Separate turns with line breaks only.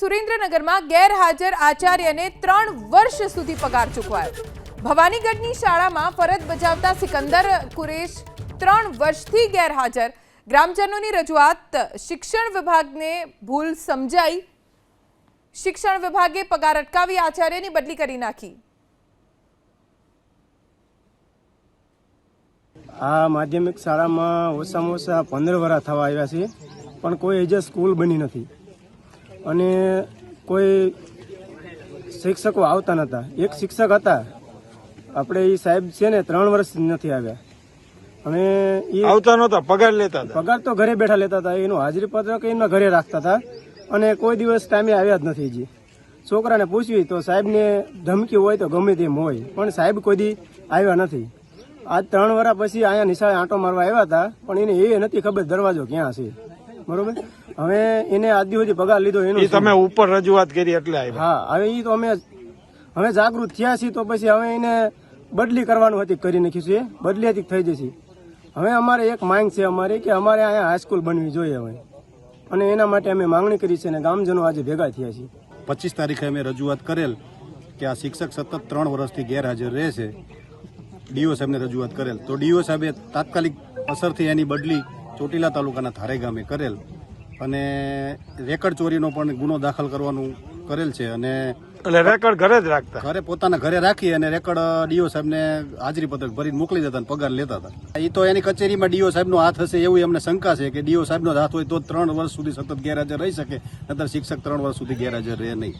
સુરેન્દ્રનગરમાં ગેરહાજર આચાર્યને ત્રણ વર્ષ સુધી પગાર ચૂકવાયો. ભવાનીગઢની શાળામાં ફરજ બજાવતા સિકંદર કુરેશ ત્રણ વર્ષથી ગેરહાજર. ગ્રામજનોની રજૂઆત, શિક્ષણ વિભાગને ભૂલ સમજાઈ. શિક્ષણ વિભાગે પગાર અટકાવી આચાર્યની બદલી કરી નાખી.
આ માધ્યમિક શાળામાં ઓછામાં ઓછા પંદર વર્ષ થવા આવ્યા છે, પણ કોઈ એજ સ્કૂલ બની નથી. અને કોઈ શિક્ષકો આવતા નહોતા એક શિક્ષક હતા. આપણે એ સાહેબ છે ને ત્રણ વર્ષ નથી આવ્યા. અને એ
આવતા નહોતા પગાર લેતા
પગાર તો ઘરે બેઠા લેતા હતા. એનું હાજરી પત્રક એમના ઘરે રાખતા હતા. અને કોઈ દિવસ ટાઈમે આવ્યા જ નથી હજી. છોકરાને પૂછ્યું તો સાહેબને ધમકી હોય તો ગમે તેમ હોય. પણ સાહેબ કોઈ દી આવ્યા નથી. આજ ત્રણ વર્ષ પછી અહીંયા નિશાળે આંટો મારવા આવ્યા હતા પણ એને એ નથી ખબર દરવાજો ક્યાં છે. બરોબર? હવે એને આજ દી પગાર લીધો એનો
તમે ઉપર રજૂઆત કરી એટલે
હા હવે એ તો અમે હવે જાગૃત થયા છીએ તો પછી હવે એને બદલી કરવાનું હતી કરી નાખીશું એ. બદલી હતી થઈ જશે. હવે અમારે એક માંગ છે અમારી કે અમારે અહીંયા હાઈસ્કૂલ બનવી જોઈએ હવે. અને એના માટે અમે માંગણી કરી છે અને ગામજનો આજે ભેગા થયા છીએ
પચીસ તારીખે અમે રજૂઆત કરેલ કે આ શિક્ષક સતત ત્રણ વર્ષથી ગેરહાજર રહે છે. ડીઓ સાહેબને રજૂઆત કરેલ. તો ડીઓ સાહેબે તાત્કાલિક અસરથી એની બદલી ચોટીલા તાલુકાના થારે ગામે કરેલ અને રેકર્ડ ચોરીનો પણ ગુનો દાખલ કરવાનું કરેલ છે અને
એટલે રેકર્ડ ઘરે જ રાખતા?
ઘરે પોતાના ઘરે રાખી અને રેકર્ડ ડીઓ સાહેબને હાજરી પત્રક ભરીને મોકલી દેતા અને પગાર લેતા હતા. એ તો એની કચેરીમાં ડીઓ સાહેબનો હાથ હશે એવું એમને શંકા છે કે ડીઓ સાહેબનો હાથ હોય તો ત્રણ વર્ષ સુધી સતત ગેરહાજર રહી શકે નતર શિક્ષક ત્રણ વર્ષ સુધી ગેરહાજર રહે નહીં.